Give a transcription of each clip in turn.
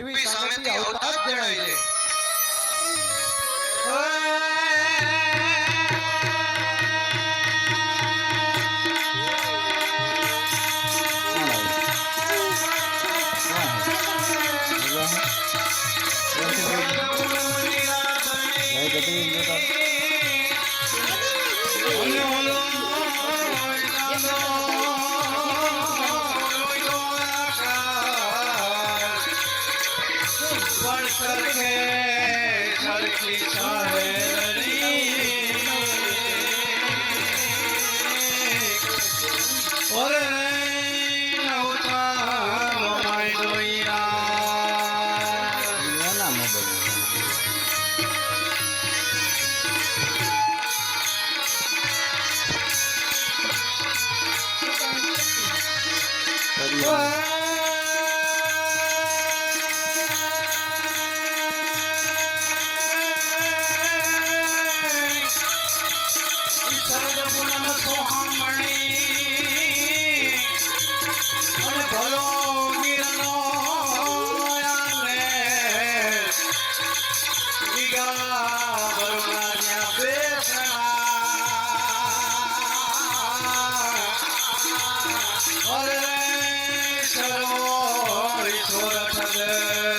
એવી સામેથી આવતા જ જણાય છે. Sura Chandra.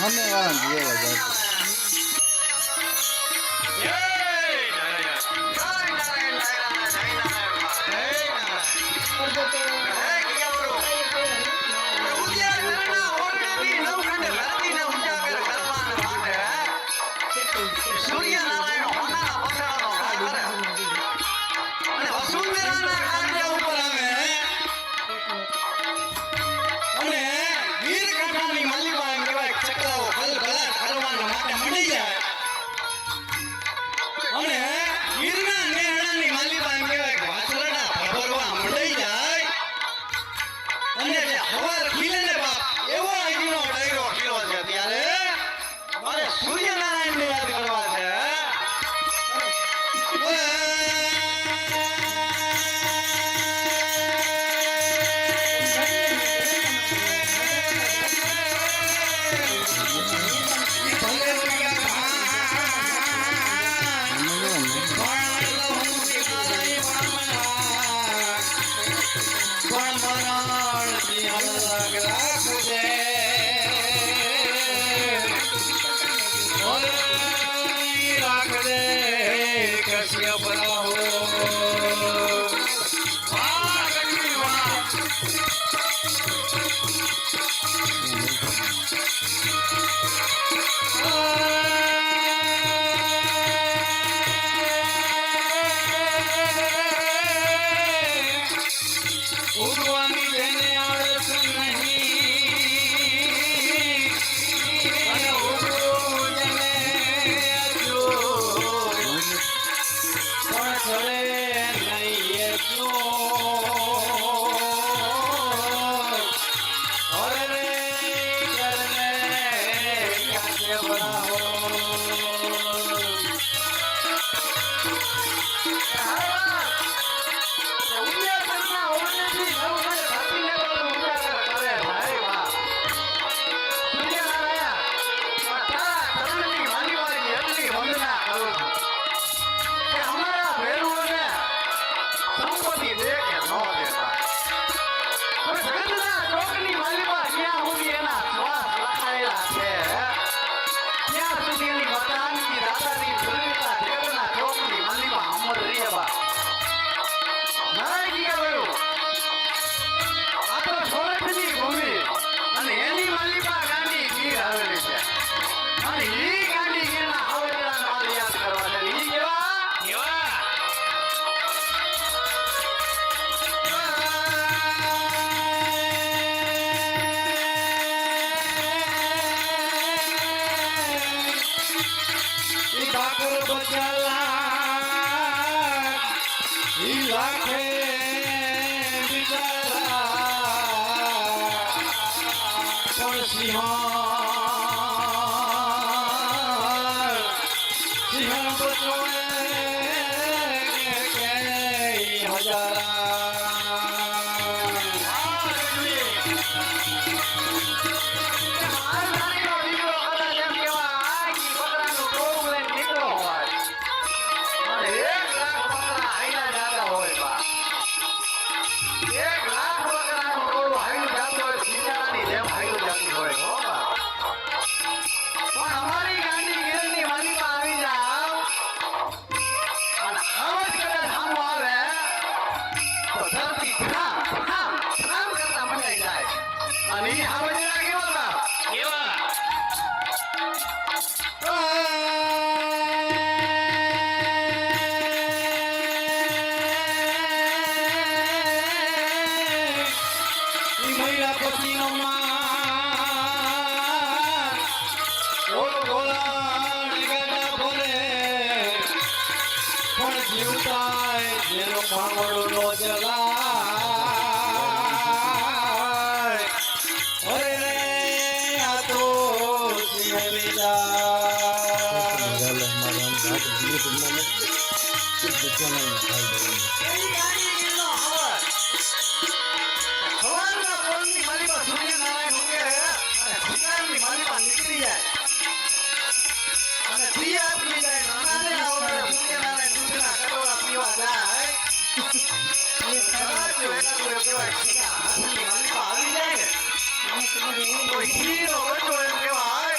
판매가 안 되게 가지고. પણ સિંહાર અને હીરો બચ્ચો એમ કહેવાય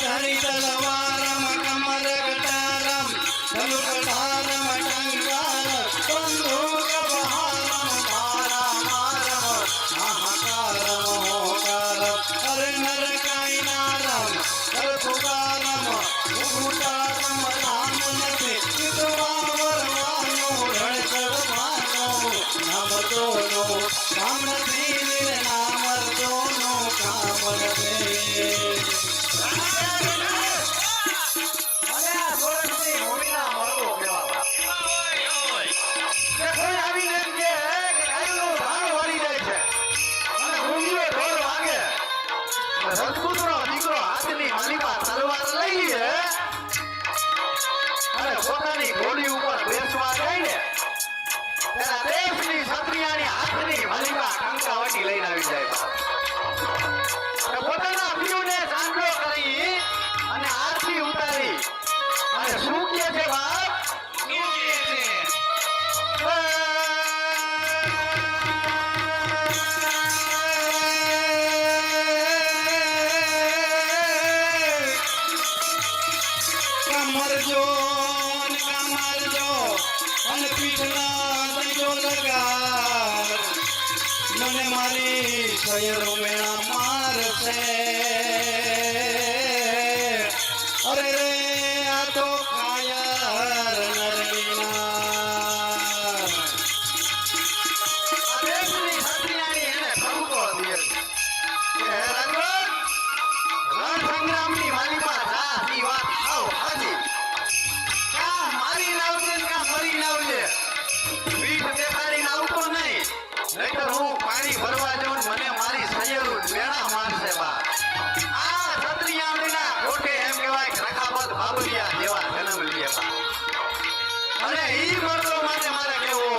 हरि तलवा લગાડજો અને પીઠના દંડો લગાડ. મને મારી શયરો મેળા મારશે. અને એ માણસો માટે મારે કેવું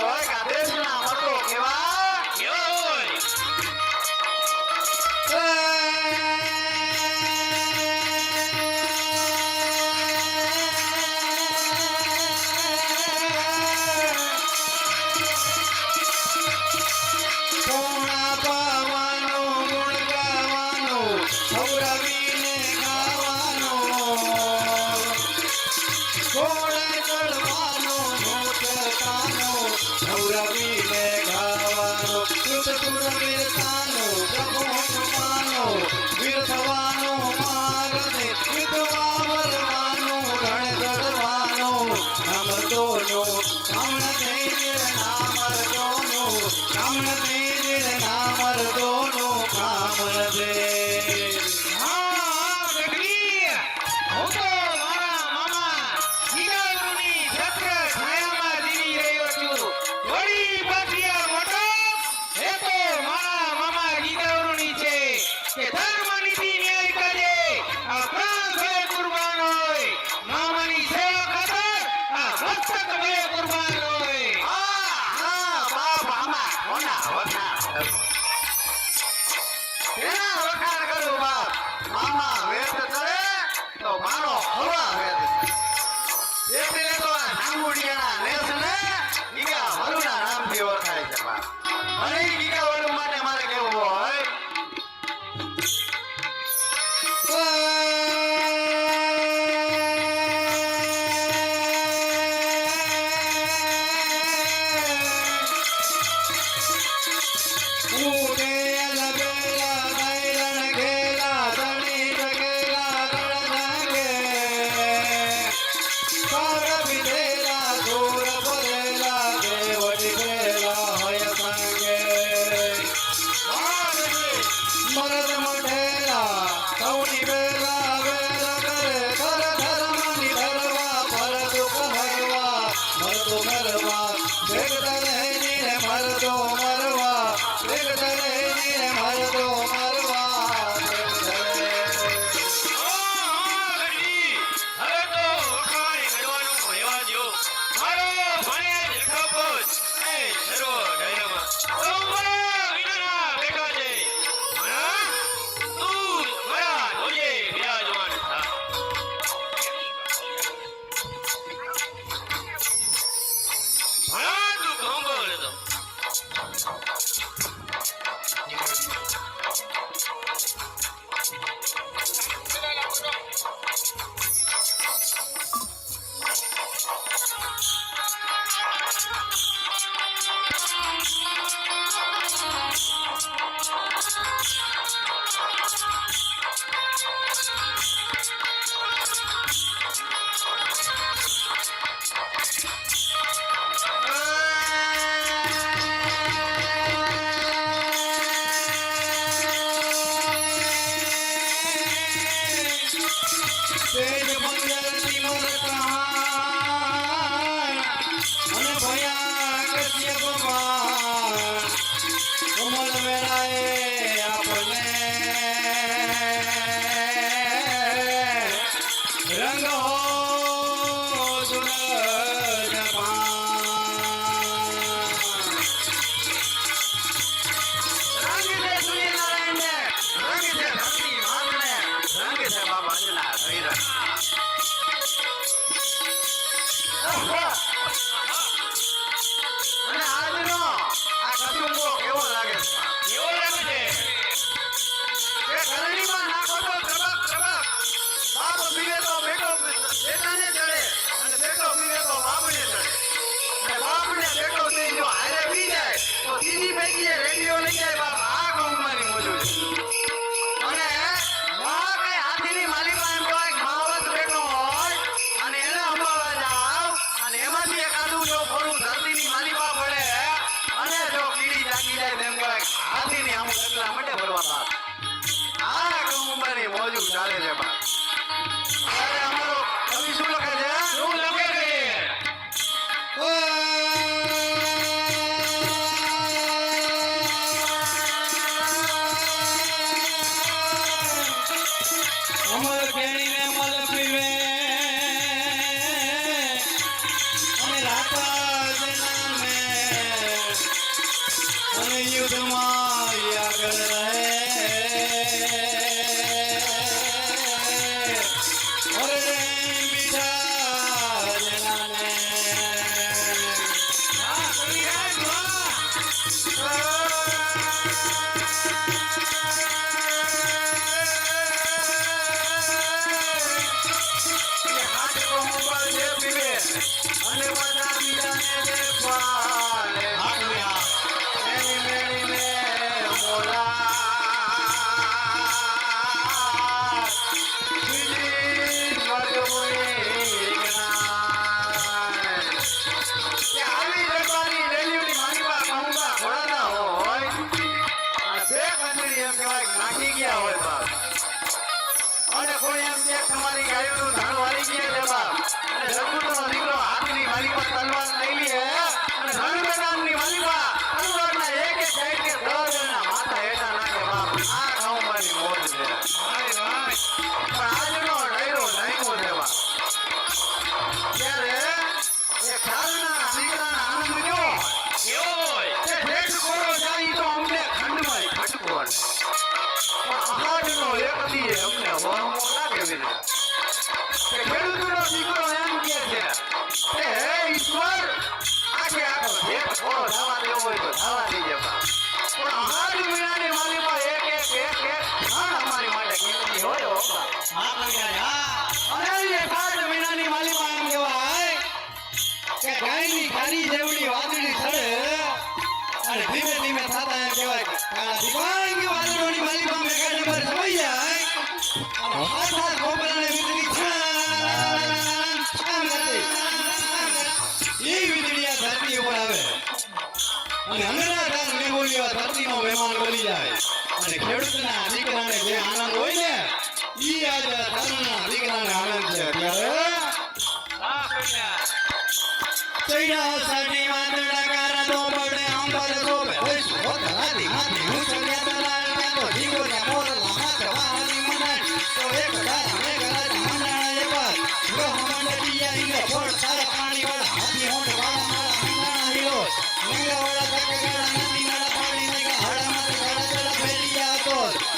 ઈલે છોડ સારે પાણી વાળા હાથી હોંડ વાળા મારા મીના હીરો મીના વાળા ધકે ગાળા નદી નાળા પાણી ને કે હાડા માથે ગાળા ગાળા ફેરિયા તો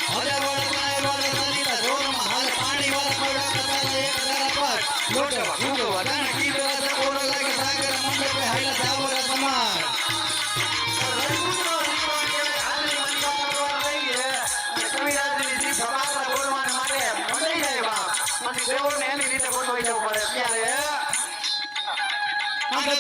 હવે વાળા પાણી વાળા સારી તા જોરમાં હાલ પાણી વાળા પડવા કતારા એક ધારા પર લોટવા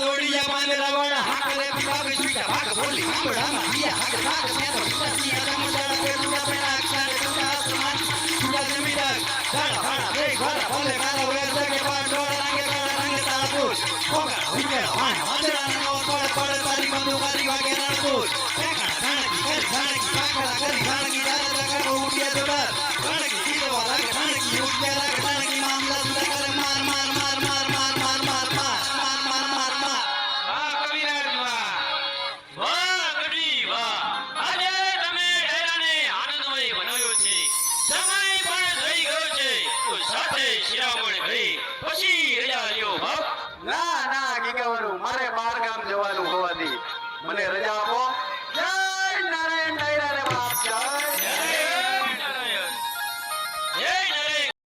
દોડીયા પાંદે લાવાડા હાક રે ભાગ સુટા ભાગ બોલી. હાંબડામાં દિયા હાક ભાગ સેતો સુટાસી આદમ ડાળા પે સુટા પેલા અક્ષર સુટા આસમાન સુટા જમીદાર ડાળા હાડા બે ઘોડા ભલે કાળા વેર સકે પાર ડોળા રંગે કાળા રંગે તારા પૂછ કોગા હુકેર હાણ, હાજરા નવો પડે પડે તારી બંદુ મારી વાગે રણ પૂછ ટેકા ધાણકી કરી ધાણકી પાકડા કરી ધાણકી દાદા લગાડો ઉડિયા દોડાર ધાણકી દીવા લાગે ધાણકી ઉડિયા લાગે